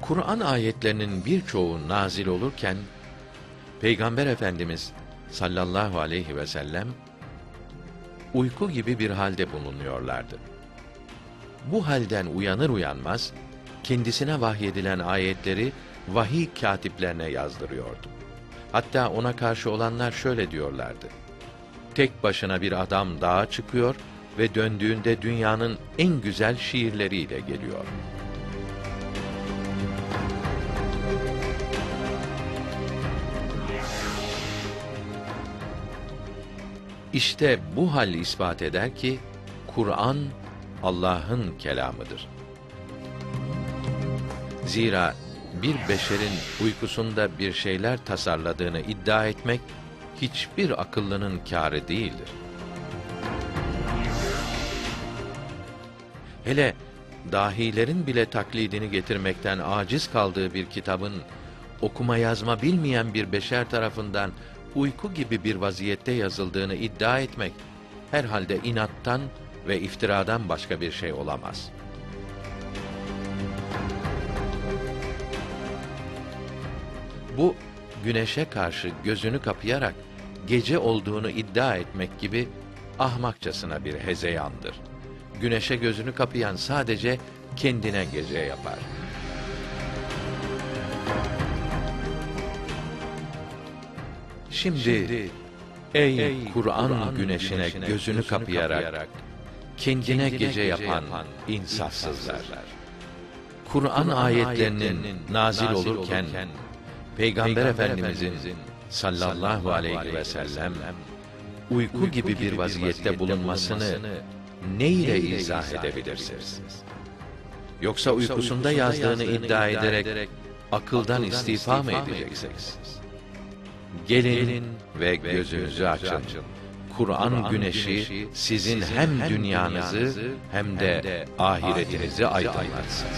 Kur'an ayetlerinin birçoğu nazil olurken Peygamber Efendimiz sallallahu aleyhi ve sellem uyku gibi bir halde bulunuyorlardı. Bu halden uyanır uyanmaz kendisine vahyedilen ayetleri vahiy katiplerine yazdırıyordu. Hatta ona karşı olanlar şöyle diyorlardı. Tek başına bir adam dağa çıkıyor ve döndüğünde dünyanın en güzel şiirleriyle geliyor. İşte bu hal ispat eder ki Kur'an Allah'ın kelamıdır. Zira bir beşerin uykusunda bir şeyler tasarladığını iddia etmek hiçbir akıllının kârı değildir. Hele dahilerin bile taklidini getirmekten aciz kaldığı bir kitabın okuma yazma bilmeyen bir beşer tarafından uyku gibi bir vaziyette yazıldığını iddia etmek herhalde inattan ve iftiradan başka bir şey olamaz. Bu güneşe karşı gözünü kapayarak gece olduğunu iddia etmek gibi ahmakçasına bir hezeyandır. Güneşe gözünü kapayan sadece kendine gece yapar. Şimdi, ey, Kur'an güneşine, gözünü kapayarak, kendine, gece yapan, insafsızlar. Kur'an ayetlerinin nazil olurken, Peygamber, Efendimizin sallallahu aleyhi ve sellem uyku gibi bir vaziyette bulunmasını ne ile izah edebilirsiniz? Yoksa uykusunda yazdığını iddia ederek akıldan istifa mı edeceksiniz? Gelin ve gözünüzü açın. Kur'an güneşi sizin hem dünyanızı hem de ahiretinizi aydınlatsın.